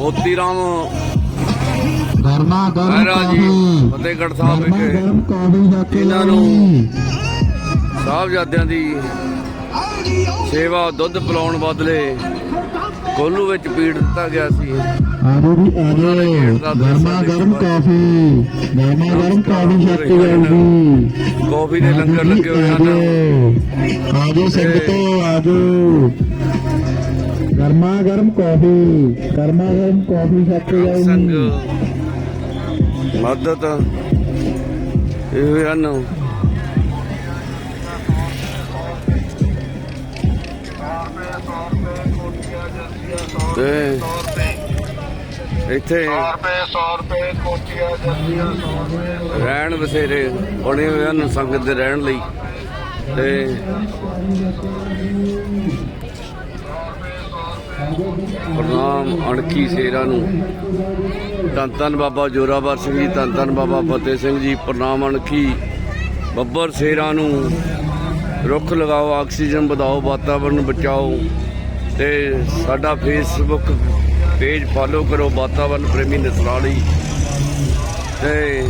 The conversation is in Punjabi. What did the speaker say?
ਮੋਤੀ ਰਾਮ। ਗਰਮਾ ਗਰਮ ਜੀ ਫਤਿਹਗੜ੍ਹ ਸਾਹਿਬ ਵਿਖੇ। ਗਰਮ ਕਾਫੀ ਜਾ ਕੇ ਇਹਨਾਂ ਨੂੰ। ਸਾਹਿਬਜ਼ਾਦਿਆਂ ਦੀ ਸੇਵਾ ਦੁੱਧ ਪਿਲਾਉਣ ਬਦਲੇ ਕੋਲੂ ਵਿੱਚ ਪੀੜ ਦਿੱਤਾ ਗਿਆ ਸੀ। ਆਜੋ ਜੀ ਆਜੋ ਗਰਮਾ ਗਰਮ ਕਾਫੀ। ਗਰਮਾ ਗਰਮ ਕਾਫੀ ਜਾ ਕੇ ਲਿਆਉਣੀ। ਕਾਫੀ ਦੇ ਲੰਗਰ ਲੱਗੇ ਹੋਏ ਹਨ। ਆਜੋ ਆਜੋ ਸੰਗਤੋ ਆਜੋ ਗਰਮਾ ਗਰਮ ਕਾਫੀ ਗਰਮਾ ਗਰਮ ਕਾਫੀ ਜਾ। ਕੇ ਮਦਦ। ਇਹ ਹਨ। ਤੇ ਇੱਥੇ 100 ਰੁਪਏ 100 ਰੁਪਏ ਕੋਟੀਆਂ ਜੱਦੀਆਂ 100 ਰੁਪਏ ਰਹਿਣ ਬਸੇਰੇ ਬਣੇ ਹੋਏ ਹਨ ਸੰਗਤ ਦੇ ਰਹਿਣ ਲਈ। ਤੇ ਪ੍ਰਣਾਮ ਅਣਖੀ ਸੇਰਾ ਨੂੰ। ਧੰਨ ਧੰਨ ਬਾਬਾ ਜੋਰਾਵਰ ਸਿੰਘ ਜੀ, ਧੰਨ ਧੰਨ ਬਾਬਾ ਫਤਿਹ ਸਿੰਘ ਜੀ, ਪ੍ਰਣਾਮ ਅਣਖੀ। ਬੱਬਰ ਸੇਰਾ ਨੂੰ ਰੁੱਖ ਲਗਾਓ, ਆਕਸੀਜਨ ਵਧਾਓ, ਵਾਤਾਵਰਨ ਬਚਾਓ ਤੇ ਸਾਡਾ ਫੇਸਬੁੱਕ ਪੇਜ ਫਾਲੋ ਕਰੋ, ਵਾਤਾਵਰਨ ਪ੍ਰੇਮੀ ਨਸਰਾਲੀ। ਤੇ